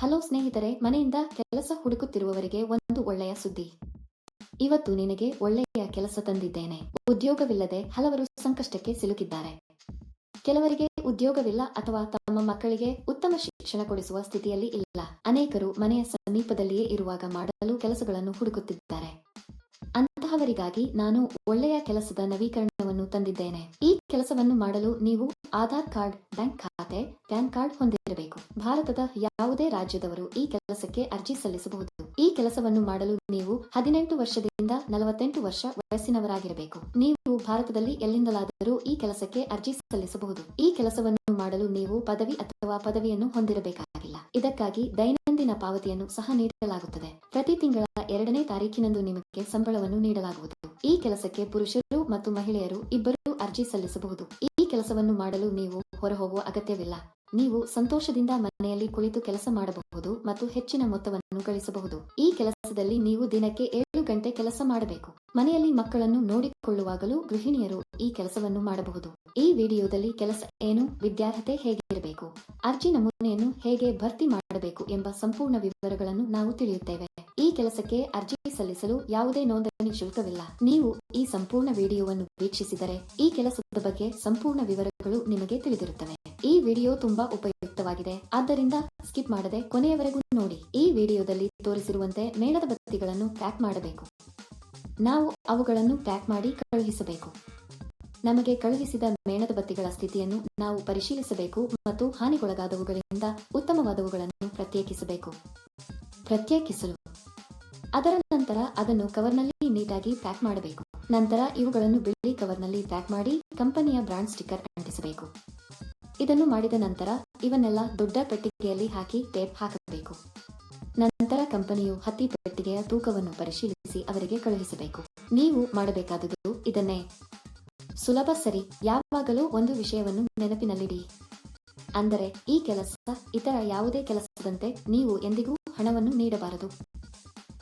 Hello ಸ್ನೇಹಿತರೆ, ಮನೆಯಿಂದ ಕೆಲಸ ಹುಡುಕುತ್ತಿರುವವರಿಗೆ ಒಂದು ಒಳ್ಳೆಯ ಸುದ್ದಿ. ಇವತ್ತು ನಿನಗೆ ಒಳ್ಳೆಯ ಕೆಲಸ ತಂದಿದ್ದೇನೆ. ಉದ್ಯೋಗವಿಲ್ಲದೆ ಹಲವರು ಸಂಕಷ್ಟಕ್ಕೆ ಸಿಲುಕಿದ್ದಾರೆ. ಕೆಲವರಿಗೆ ಉದ್ಯೋಗವಿಲ್ಲ ಅಥವಾ ತಮ್ಮ ಮಕ್ಕಳಿಗೆ ಉತ್ತಮ ಶಿಕ್ಷಣ ಕೊಡಿಸುವ ಸ್ಥಿತಿಯಲ್ಲಿ ಇಲ್ಲ. ಅನೇಕರು ಮನೆಯ ಸಮೀಪದಲ್ಲಿಯೇ ಇರುವಾಗ ಮಾಡಲು ಕೆಲಸಗಳನ್ನು ಹುಡುಕುತ್ತಿದ್ದಾರೆ. ಅಂತಹವರಿಗಾಗಿ ನಾನು ಒಳ್ಳೆಯ ಕೆಲಸದ ನವೀಕರಣವನ್ನು ತಂದಿದ್ದೇನೆ. ಈ ಕೆಲಸವನ್ನು ಮಾಡಲು ನೀವು ಆಧಾರ್ ಕಾರ್ಡ್, ಬ್ಯಾಂಕ್ ಖಾತೆ, ಪ್ಯಾನ್ ಕಾರ್ಡ್ ಹೊಂದಿರಬೇಕು. ಭಾರತದ ಯಾವುದೇ ರಾಜ್ಯದವರು ಈ ಕೆಲಸಕ್ಕೆ ಅರ್ಜಿ ಸಲ್ಲಿಸಬಹುದು. ಈ ಕೆಲಸವನ್ನು ಮಾಡಲು ನೀವು ಹದಿನೆಂಟು ವರ್ಷದಿಂದ ನಲವತ್ತೆಂಟು ವರ್ಷ ವಯಸ್ಸಿನವರಾಗಿರಬೇಕು. ನೀವು ಭಾರತದಲ್ಲಿ ಎಲ್ಲಿಂದಲಾದರೂ ಈ ಕೆಲಸಕ್ಕೆ ಅರ್ಜಿ ಸಲ್ಲಿಸಬಹುದು. ಈ ಕೆಲಸವನ್ನು ಮಾಡಲು ನೀವು ಪದವಿ ಅಥವಾ ಪದವಿಯನ್ನು ಹೊಂದಿರಬೇಕಾಗಿಲ್ಲ. ಇದಕ್ಕಾಗಿ ದೈನಂದಿನ ಪಾವತಿಯನ್ನು ಸಹ ನೀಡಲಾಗುತ್ತದೆ. ಪ್ರತಿ ತಿಂಗಳ ಎರಡನೇ ತಾರೀಕಿನಂದು ನಿಮಗೆ ಸಂಬಳವನ್ನು ನೀಡಲಾಗುವುದು. ಈ ಕೆಲಸಕ್ಕೆ ಪುರುಷರು ಮತ್ತು ಮಹಿಳೆಯರು ಇಬ್ಬರೂ ಅರ್ಜಿ ಸಲ್ಲಿಸಬಹುದು. ಈ ಕೆಲಸವನ್ನು ಮಾಡಲು ನೀವು ಹೊರಹೋಗುವ ಅಗತ್ಯವಿಲ್ಲ. ನೀವು ಸಂತೋಷದಿಂದ ಮನೆಯಲ್ಲಿ ಕುಳಿತು ಕೆಲಸ ಮಾಡಬಹುದು ಮತ್ತು ಹೆಚ್ಚಿನ ಮೊತ್ತವನ್ನು ಗಳಿಸಬಹುದು. ಈ ಕೆಲಸದಲ್ಲಿ ನೀವು ದಿನಕ್ಕೆ ಏಳು ಗಂಟೆ ಕೆಲಸ ಮಾಡಬೇಕು. ಮನೆಯಲ್ಲಿ ಮಕ್ಕಳನ್ನು ನೋಡಿಕೊಳ್ಳುವಾಗಲೂ ಗೃಹಿಣಿಯರು ಈ ಕೆಲಸವನ್ನು ಮಾಡಬಹುದು. ಈ ವಿಡಿಯೋದಲ್ಲಿ ಕೆಲಸ ಏನು, ವಿದ್ಯಾರ್ಹತೆ ಹೇಗಿರಬೇಕು, ಅರ್ಜಿ ನಮೂನೆಯನ್ನು ಹೇಗೆ ಭರ್ತಿ ಮಾಡಬೇಕು ಎಂಬ ಸಂಪೂರ್ಣ ವಿವರಗಳನ್ನು ನಾವು ತಿಳಿಯುತ್ತೇವೆ. ಕೆಲಸಕ್ಕೆ ಅರ್ಜಿ ಸಲ್ಲಿಸಲು ಯಾವುದೇ ನೋಂದಣಿ ಶುಲ್ಕವಿಲ್ಲ. ನೀವು ಈ ಸಂಪೂರ್ಣ ವಿಡಿಯೋವನ್ನು ವೀಕ್ಷಿಸಿದರೆ ಈ ಕೆಲಸದ ಬಗ್ಗೆ ಸಂಪೂರ್ಣ ವಿವರಗಳು ನಿಮಗೆ ತಿಳಿದಿರುತ್ತವೆ. ಈ ವಿಡಿಯೋ ತುಂಬಾ ಉಪಯುಕ್ತವಾಗಿದೆ. ಆದ್ದರಿಂದ ಸ್ಕಿಪ್ ಮಾಡದೆ ಕೊನೆಯವರೆಗೂ ನೋಡಿ. ಈ ವಿಡಿಯೋದಲ್ಲಿ ತೋರಿಸಿರುವಂತೆ ಮೇಣದ ಬತ್ತಿಗಳನ್ನು ಪ್ಯಾಕ್ ಮಾಡಬೇಕು. ನಾವು ಅವುಗಳನ್ನು ಪ್ಯಾಕ್ ಮಾಡಿ ಕಳುಹಿಸಬೇಕು. ನಮಗೆ ಕಳುಹಿಸಿದ ಮೇಣದ ಬತ್ತಿಗಳ ಸ್ಥಿತಿಯನ್ನು ನಾವು ಪರಿಶೀಲಿಸಬೇಕು ಮತ್ತು ಹಾನಿಗೊಳಗಾದವುಗಳಿಂದ ಉತ್ತಮವಾದವುಗಳನ್ನು ಪ್ರತ್ಯೇಕಿಸಬೇಕು. ಪ್ರತ್ಯೇಕಿಸಲು ಅದರ ನಂತರ ಅದನ್ನು ಕವರ್ನಲ್ಲಿ ನೀಟಾಗಿ ಪ್ಯಾಕ್ ಮಾಡಬೇಕು. ನಂತರ ಇವುಗಳನ್ನು ಬಿಳಿ ಕವರ್ನಲ್ಲಿ ಪ್ಯಾಕ್ ಮಾಡಿ ಕಂಪನಿಯ ಬ್ರಾಂಡ್ ಸ್ಟಿಕ್ಕರ್ ಅಂಟಿಸಬೇಕು. ಇದನ್ನು ಮಾಡಿದ ನಂತರ ಇವನ್ನೆಲ್ಲ ದೊಡ್ಡ ಪೆಟ್ಟಿಗೆಯಲ್ಲಿ ಹಾಕಿ ಟೇಪ್ ಹಾಕಬೇಕು. ನಂತರ ಕಂಪನಿಯು ಹತ್ತಿ ಪೆಟ್ಟಿಗೆಯ ತೂಕವನ್ನು ಪರಿಶೀಲಿಸಿ ಅವರಿಗೆ ಕಳುಹಿಸಬೇಕು. ನೀವು ಮಾಡಬೇಕಾದುದು ಇದನ್ನೇ. ಸುಲಭ ಸರಿ, ಯಾವಾಗಲೂ ಒಂದು ವಿಷಯವನ್ನು ನೆನಪಿನಲ್ಲಿಡಿ. ಅಂದರೆ ಈ ಕೆಲಸ ಇತರ ಯಾವುದೇ ಕೆಲಸದಂತೆ ನೀವು ಎಂದಿಗೂ ಹಣವನ್ನು ನೀಡಬಾರದು.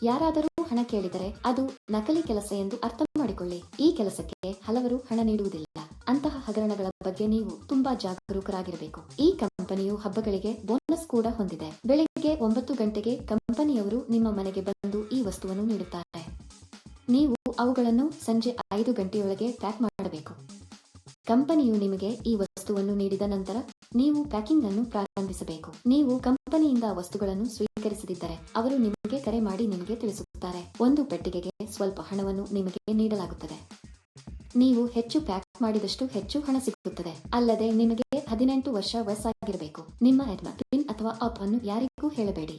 ಯಾರಾದರೂ ಹಣ ಕೇಳಿದರೆ ಅದು ನಕಲಿ ಕೆಲಸ ಎಂದು ಅರ್ಥ ಮಾಡಿಕೊಳ್ಳಿ. ಈ ಕೆಲಸಕ್ಕೆ ಹಲವರು ಹಣ ನೀಡುವುದಿಲ್ಲ. ಅಂತಹ ಹಗರಣಗಳ ಬಗ್ಗೆ ನೀವು ತುಂಬಾ ಜಾಗರೂಕರಾಗಿರಬೇಕು. ಈ ಕಂಪನಿಯು ಹಬ್ಬಗಳಿಗೆ ಬೋನಸ್ ಕೂಡ ಹೊಂದಿದೆ. ಬೆಳಿಗ್ಗೆ ಒಂಬತ್ತು ಗಂಟೆಗೆ ಕಂಪನಿಯವರು ನಿಮ್ಮ ಮನೆಗೆ ಬಂದು ಈ ವಸ್ತುವನ್ನು ನೀಡುತ್ತಾರೆ. ನೀವು ಅವುಗಳನ್ನು ಸಂಜೆ ಐದು ಗಂಟೆಯೊಳಗೆ ಪ್ಯಾಕ್ ಮಾಡಬೇಕು. ಕಂಪನಿಯು ನಿಮಗೆ ಈ ವಸ್ತುವನ್ನು ನೀಡಿದ ನಂತರ ನೀವು ಪ್ಯಾಕಿಂಗ್ ಅನ್ನು ಪ್ರಾರಂಭಿಸಬೇಕು. ನೀವು ಕಂಪನಿಯಿಂದ ವಸ್ತುಗಳನ್ನು ಸ್ವೀಕರಿಸದಿದ್ದರೆ ಅವರು ನಿಮಗೆ ಕರೆ ಮಾಡಿ ನಿಮಗೆ ತಿಳಿಸುತ್ತಾರೆ. ಒಂದು ಪೆಟ್ಟಿಗೆಗೆ ಸ್ವಲ್ಪ ಹಣವನ್ನು ನಿಮಗೆ ನೀಡಲಾಗುತ್ತದೆ. ನೀವು ಹೆಚ್ಚು ಪ್ಯಾಕ್ ಮಾಡಿದಷ್ಟು ಹೆಚ್ಚು ಹಣ ಸಿಗುತ್ತದೆ. ಅಲ್ಲದೆ ನಿಮಗೆ ಹದಿನೆಂಟು ವರ್ಷ ವಯಸ್ಸಾಗಿರಬೇಕು. ನಿಮ್ಮ ಅಥವಾ ಅಪ್ ಅನ್ನು ಯಾರಿಗೂ ಹೇಳಬೇಡಿ.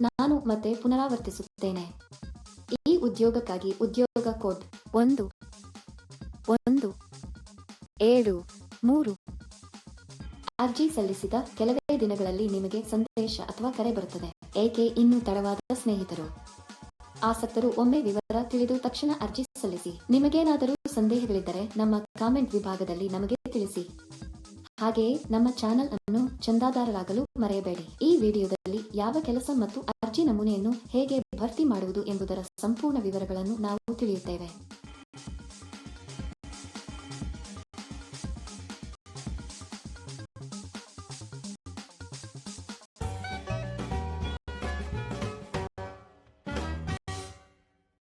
ನಾನು ಮತ್ತೆ ಪುನರಾವರ್ತಿಸುತ್ತೇನೆ. ಈ ಉದ್ಯೋಗಕ್ಕಾಗಿ ಉದ್ಯೋಗ ಕೋಡ್ ಒಂದು ಒಂದು, ಏಳು, ಮೂರು ಅರ್ಜಿ ಸಲ್ಲಿಸಿದ ಕೆಲವೇ ದಿನಗಳಲ್ಲಿ ನಿಮಗೆ ಸಂದೇಶ ಅಥವಾ ಕರೆ ಬರುತ್ತದೆ. ಏಕೆ ಇನ್ನೂ ತಡವಾದ ಸ್ನೇಹಿತರು? ಆಸಕ್ತರು ಒಮ್ಮೆ ವಿವರ ತಿಳಿದು ತಕ್ಷಣ ಅರ್ಜಿ ಸಲ್ಲಿಸಿ. ನಿಮಗೇನಾದರೂ ಸಂದೇಹಗಳಿದ್ದರೆ ನಮ್ಮ ಕಾಮೆಂಟ್ ವಿಭಾಗದಲ್ಲಿ ನಮಗೆ ತಿಳಿಸಿ. ಹಾಗೆಯೇ ನಮ್ಮ ಚಾನೆಲ್ ಅನ್ನು ಚಂದಾದಾರರಾಗಲು ಮರೆಯಬೇಡಿ. ಈ ವಿಡಿಯೋದಲ್ಲಿ ಯಾವ ಕೆಲಸ ಮತ್ತು ಅರ್ಜಿ ನಮೂನೆಯನ್ನು ಹೇಗೆ ಭರ್ತಿ ಮಾಡುವುದು ಎಂಬುದರ ಸಂಪೂರ್ಣ ವಿವರಗಳನ್ನು ನಾವು ತಿಳಿಯುತ್ತೇವೆ.